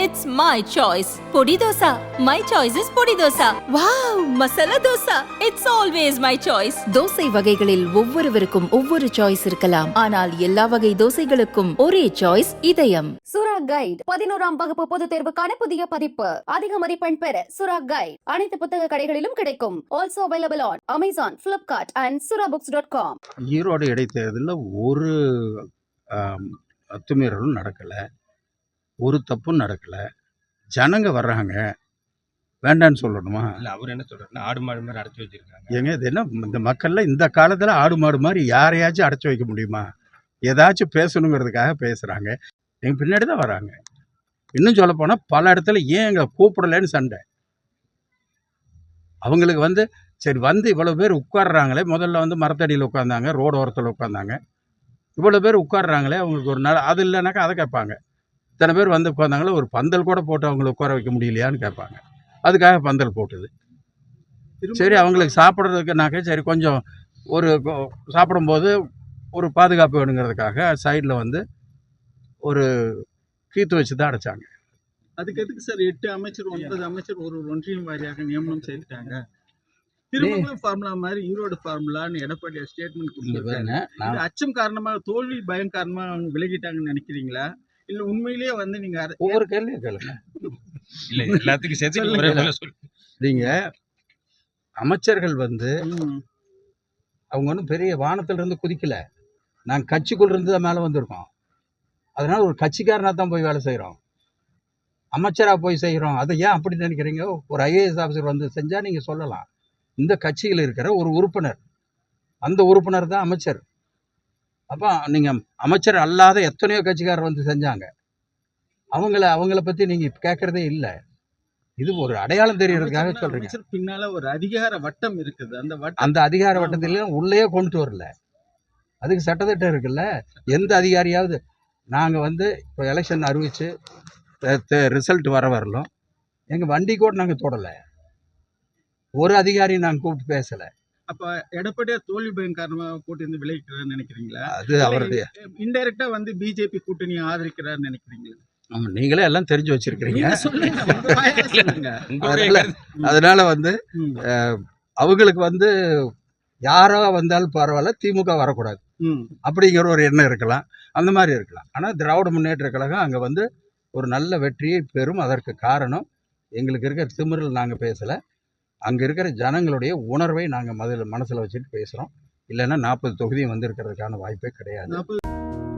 it's my choice பொடி dosa my choice is பொடி dosa wow masala dosa it's always my choice dosa வகைகளில் ஒவ்வொருவருக்கும் ஒவ்வொரு சாய்ஸ் இருக்கலாம் ஆனால் எல்லா வகை தோசைகளுக்கும் ஒரே சாய்ஸ் இதயம் சுரா கைட் பதினோராம் வகுப்பு பொதுத் தேர்வுக்கான புதிய பதிப்பு அதிக மதிப்பெண் பெற சுரா கைட் அனைத்து புத்தக கடைகளிலும் கிடைக்கும் also available on Amazon Flipkart and Sura books dot com Erode இடைத்தேர்தலில் ஒரு அத்துமீறலும் நடக்கலை ஒரு தப்பும் நடக்கலை ஜனங்க வர்றாங்க வேண்டான்னு சொல்லணுமா இல்லை அவர் என்ன சொல்கிறாருன்னா ஆடு மாடு மாதிரி அடைச்சி வச்சிருக்காங்க ஏங்க இது என்ன இந்த மக்கள்ல இந்த காலத்தில் ஆடு மாடு மாதிரி யாரையாச்சும் அடைச்சி வைக்க முடியுமா ஏதாச்சும் பேசணுங்கிறதுக்காக பேசுகிறாங்க எங்கள் பின்னாடி தான் வராங்க இன்னும் சொல்லப்போனால் பல இடத்துல ஏன் எங்களை கூப்பிடலன்னு சண்டை அவங்களுக்கு வந்து சரி வந்து இவ்வளோ பேர் உட்காடுறாங்களே முதல்ல வந்து மரத்தடியில் உட்காந்தாங்க ரோடு ஓரத்தில் உட்காந்தாங்க இவ்வளோ பேர் உட்காடுறாங்களே அவங்களுக்கு ஒரு நாள் அது இல்லைனாக்கா அதை கேட்பாங்க இத்தனை பேர் வந்து உட்காந்தாங்களோ ஒரு பந்தல் கூட போட்டு அவங்கள உட்கார வைக்க முடியலையான்னு கேட்பாங்க அதுக்காக பந்தல் போட்டுது சரி அவங்களுக்கு சாப்பிட்றதுக்குனாக்க சரி கொஞ்சம் ஒரு சாப்பிடும்போது ஒரு பாதுகாப்பு வேணுங்கிறதுக்காக சைடில் வந்து ஒரு கீத்து வச்சு தான் அடைச்சாங்க அதுக்கு எதுக்கு சார் எட்டு அமைச்சர் ஒன்பது அமைச்சர் ஒரு ஒன்றியம் வாரியாக நியமனம் செய்துட்டாங்க திருமங்கலம் ஃபார்முலா மாதிரி ஈரோடு ஃபார்முலான்னு எடப்பாடி ஸ்டேட்மெண்ட் கொடுத்துருக்காங்க அச்சம் காரணமாக தோல்வி பயம் காரணமாக அவங்க விலகிட்டாங்கன்னு நினைக்கிறீங்களா இல்ல உண்மையிலேயே வந்து நீங்க ஒவ்வொரு கேள்வியும் கேளுங்க இல்ல எல்லாத்துக்கும் சேர்த்து நீங்க அமைச்சர்கள் வந்து அவங்க ஒன்றும் பெரிய வானத்துல இருந்து குதிக்கல நாங்கள் கட்சிக்குள்ள இருந்து தான் மேலே வந்திருக்கோம் அதனால ஒரு கட்சிக்காரனாக தான் போய் வேலை செய்கிறோம் அமைச்சராக போய் செய்கிறோம் அதை ஏன் அப்படி நினைக்கிறீங்க ஒரு ஐஏஎஸ் ஆஃபீஸர் வந்து செஞ்சால் நீங்கள் சொல்லலாம் இந்த கட்சியில் இருக்கிற ஒரு உறுப்பினர் அந்த உறுப்பினர் தான் அமைச்சர் அப்போ நீங்கள் அமைச்சர் அல்லாத எத்தனையோ கட்சிக்காரர் வந்து செஞ்சாங்க அவங்கள அவங்கள பற்றி நீங்கள் கேட்குறதே இல்லை இது ஒரு அடையாளம் தெரியறதுக்காக சொல்றீங்க பின்னால ஒரு அதிகார வட்டம் இருக்குது அந்த அந்த அதிகார வட்டத்திலையும் உள்ளே கொண்டு வரல அதுக்கு சட்டத்திட்டம் இருக்குல்ல எந்த அதிகாரியாவது நாங்கள் வந்து இப்போ எலெக்ஷன் அறிவிச்சு ரிசல்ட் வர வரலும் எங்கள் வண்டி கூட நாங்கள் தொடலை ஒரு அதிகாரியும் நாங்கள் கூப்பிட்டு பேசலை அப்ப எடப்பாடியா தோல்வி பயம் காரணமாக கூட்டணி விளைவிக்கிறார் நினைக்கிறீங்களா அது அவரது இன்டைரக்டா வந்து பிஜேபி கூட்டணி ஆதரிக்கிறார் நினைக்கிறீங்களா நீங்களே எல்லாம் தெரிஞ்சு வச்சிருக்கிறீங்க அதனால வந்து அவங்களுக்கு வந்து யாரோ வந்தாலும் பரவாயில்ல திமுக வரக்கூடாது அப்படிங்கிற ஒரு எண்ணம் இருக்கலாம் அந்த மாதிரி இருக்கலாம் ஆனால் திராவிட முன்னேற்ற கழகம் அங்கே வந்து ஒரு நல்ல வெற்றியை பெறும் அதற்கு காரணம் எங்களுக்கு இருக்கிற திமிரல் நாங்கள் பேசலை அங்கே இருக்கிற ஜனங்களுடைய உணர்வை நாங்கள் மதில் மனசில் வச்சுட்டு பேசுகிறோம் இல்லைன்னா நாற்பது தொகுதியும் வந்திருக்கிறதுக்கான வாய்ப்பே கிடையாது